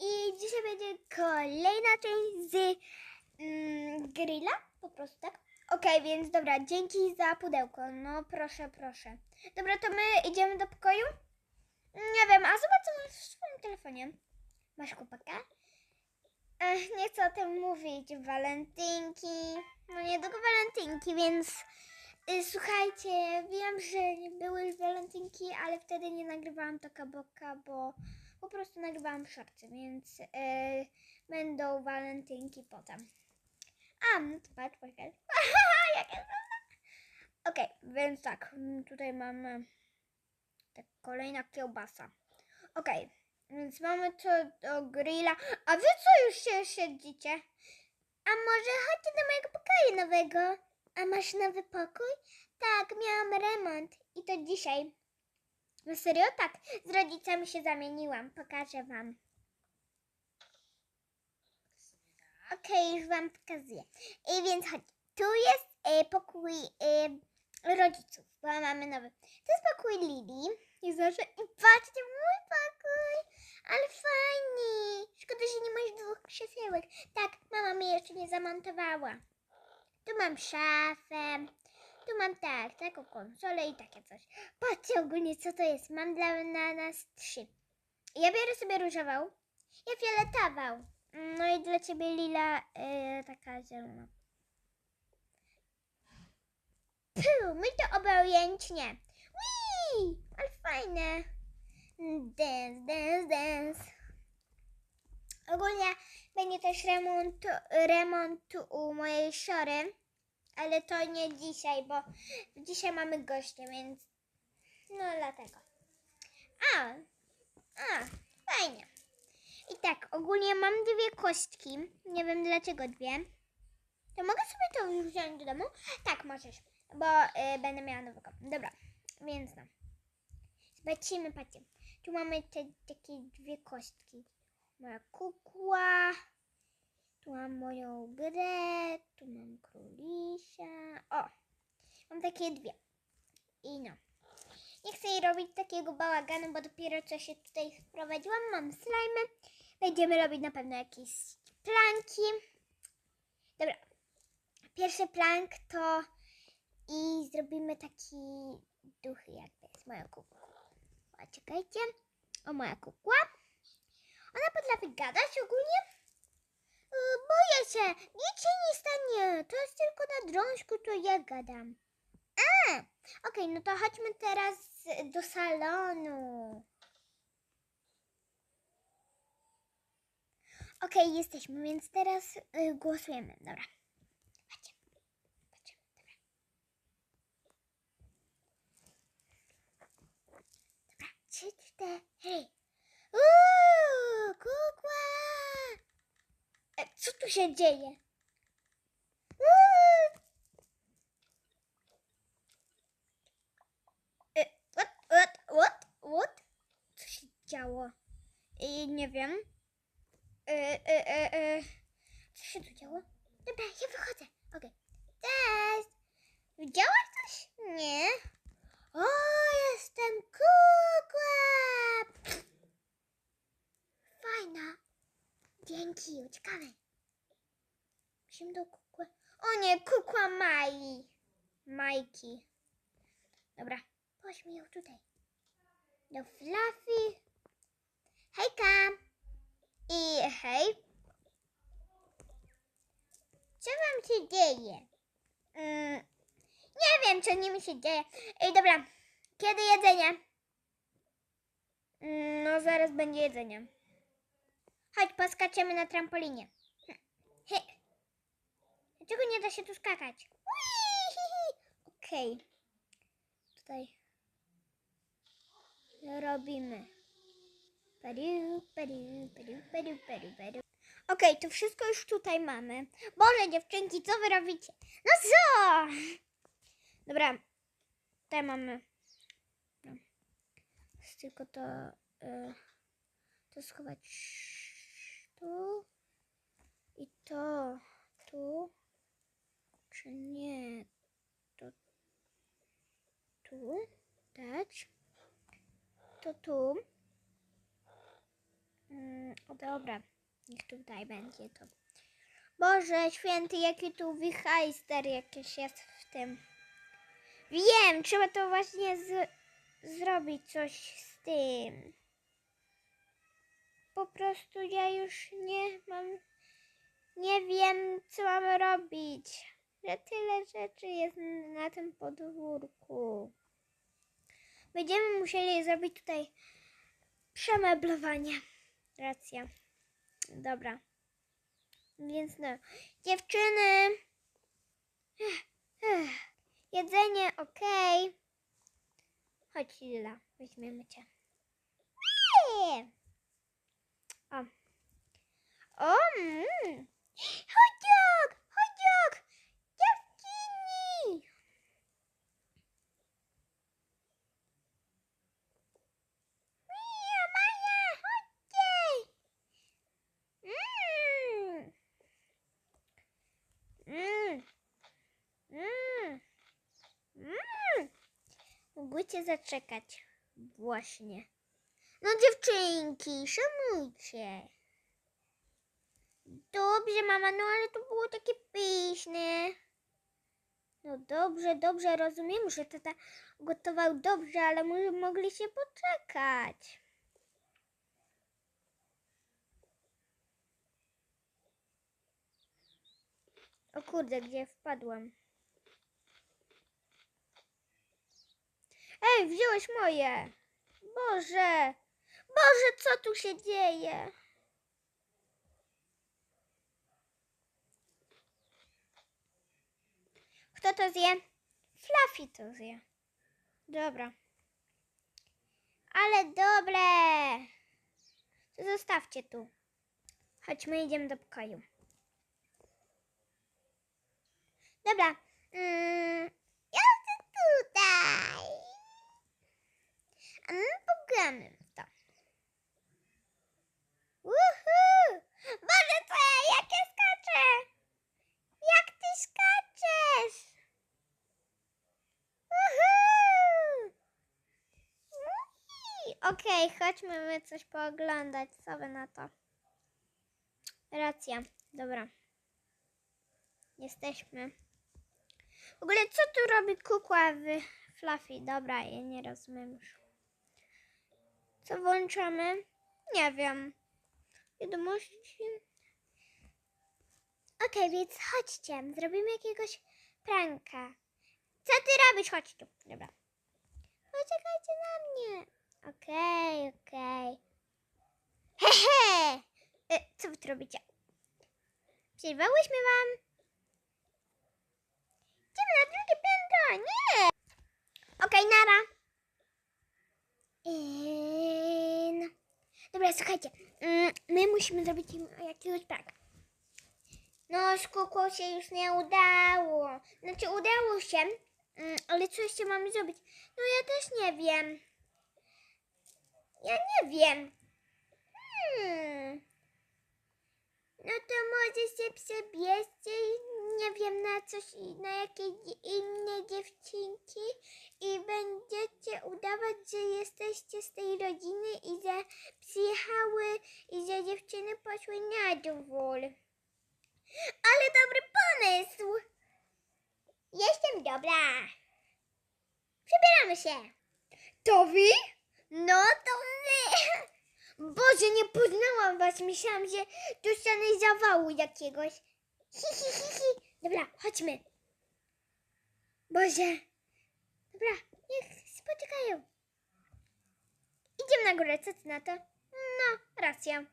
I dzisiaj będzie kolejna część z mm, grilla, po prostu tak? Okej, więc dobra, dzięki za pudełko, no proszę, proszę. Dobra, to my idziemy do pokoju? Nie wiem, a zobacz co masz w swoim telefonie. Masz chłopaka? Ech, nie chcę o tym mówić, walentynki. No niedługo walentynki, więc y, słuchajcie, wiem, że nie były walentynki, ale wtedy nie nagrywałam Toka Boka, bo po prostu nagrywałam shorty, więc y, będą walentynki potem. A, no to patrz, poczekaj. Jakie Okej, więc tak, mm, tutaj mamy tak, kolejna kiełbasa. Okej, więc mamy to do grilla. A wy co już się siedzicie? A może chodźcie do mojego pokoju nowego? A masz nowy pokój? Tak, miałam remont i to dzisiaj. No serio? Tak, z rodzicami się zamieniłam. Pokażę wam. Okej, już wam pokazuję. I więc chodź. Tu jest e, pokój e, rodziców, bo mamy nowy. To jest pokój Lili. I zawsze. I patrzcie, mój pokój. Ale fajnie. Szkoda, że nie masz dwóch krzesełek. Tak, mama mi jeszcze nie zamontowała. Tu mam szafę. Tu mam tak, taką konsolę i takie coś. Patrzcie ogólnie, co to jest. Mam dla na nas trzy. Ja biorę sobie różową. Ja fioletową. No i dla ciebie lila, yy, taka zielona. Puh, my to obojętnie. Wii, ale fajne. Dance, dance, dance. Ogólnie będzie też remont, remont u mojej siory, ale to nie dzisiaj, bo dzisiaj mamy goście, więc no dlatego. A, a, fajnie. I tak, ogólnie mam dwie kostki. Nie wiem dlaczego dwie. To mogę sobie to już wziąć do domu? Tak, możesz, bo y, będę miała nowego. Dobra, więc no. Zobaczymy, patrzcie. Tu mamy te takie dwie kostki. Moja kukła. Tu mam moją grę. Tu mam królisia. O! Mam takie dwie. I no. Nie chcę jej robić takiego bałaganu, bo dopiero co się tutaj wprowadziłam. Mam slime. Będziemy robić na pewno jakieś planki. Dobra. Pierwszy plank to i zrobimy taki duchy jakby z moją kukłą. A czekajcie. O moja kukła. Ona potrafi gadać ogólnie. Boję się. Nic się nie stanie. To jest tylko na drążku, to ja gadam. A, okej, no to chodźmy teraz do salonu. Okej, jesteśmy, więc teraz y, głosujemy. Dobra. Chodźcie. Patrzymy, dobra. Dobra, trzy, cztery. Uuu, kukła! E, co tu dzieje? E, what, what, what, what? Co się działo? I nie wiem. E, e, e, e. Co się tu działo? Dobra, ja wychodzę. Okej. Cześć! Widziałaś coś? Nie. O, jestem kukła! Fajna. Dzięki, uciekamy. Musimy do kukły. O nie, kukła Mai. Majki. Dobra, chodźmy ją tutaj. Do Fluffy. Hejka. I hej. Co wam się dzieje? Mm, nie wiem, co nim się dzieje. Ej, dobra. Kiedy jedzenie? Mm, no, zaraz będzie jedzenie. Chodź, poskaczemy na trampolinie. Hm. Dlaczego nie da się tu skakać? Okej. Tutaj robimy. Okej, to wszystko już tutaj mamy. Boże, dziewczynki, co wy robicie? No co? Dobra, tutaj mamy. Tylko to, y, to schować tu i to tu, czy nie, to tu dać, to tu. Mm. dobra, niech tutaj będzie to. Boże święty, jaki tu wichajster jakiś jest w tym. Wiem, trzeba to właśnie z, zrobić coś z tym. Po prostu ja już nie mam, nie wiem co mam robić. Że tyle rzeczy jest na tym podwórku. Będziemy musieli zrobić tutaj przemeblowanie. Racja. Dobra. Więc no. Dziewczyny. Jedzenie ok. Chodź Lila, weźmiemy cię. O. O, mm. Chodź, chodź, dziewczyni. Mija, Maja, chodźcie. Mm. Mm. Mm. Mm. Mógłbyście zaczekać. Właśnie. No dziewczynki, szanujcie. Dobrze, mama, no ale to było takie pyszne. No dobrze, dobrze, rozumiem, że tata gotował dobrze, ale my mogli się poczekać. O kurde, gdzie wpadłam? Ej, wziąłeś moje! Boże! Boże, co tu się dzieje? Kto to zje? Fluffy to zje. Dobra. Ale dobre! To zostawcie tu. Chodźmy, idziemy do pokoju. Dobra. Mm, ja chcę tutaj. A my pogramy w to. Uhu! Boże, co ja, jak ja skaczę? Jak ty skaczesz? Ui! Okej, chodźmy my coś pooglądać. Wy na to? Racja, dobra. Jesteśmy. W ogóle co tu robi kukła w Fluffy? Dobra, ja nie rozumiem już. Co włączamy? Nie wiem. Wiadomości. Okej, więc chodźcie. Zrobimy jakiegoś pranka. Co ty robisz? Chodź tu. Dobra. Poczekajcie na mnie. Okej, okej. Hehe! E, co wy tu robicie? Przerwałyśmy wam. Idziemy na drugie piętro. Nie! Okej, nara. Eee. Dobra, słuchajcie. mm, My musimy zrobić im jakiegoś pranka. No, kuką się już nie udało. Znaczy, udało się, mm, ale co jeszcze mamy zrobić? No, ja też nie wiem. Ja nie wiem. Hmm. No to może się przebierzcie, nie wiem, na coś, i- na jakieś inne dziewczynki i będziecie udawać, że jesteście z tej rodziny i że przyjechały i że dziewczyny poszły na dwór. Ale dobry pomysł! Jestem dobra. Przebieramy się. To wy? No to wy. Boże, nie poznałam was. Myślałam, że dostanę zawału jakiegoś. Hi, hi, hi, hi. Dobra, chodźmy. Boże. Dobra, niech spotykają. Idziemy na górę, co ty na to? No, racja.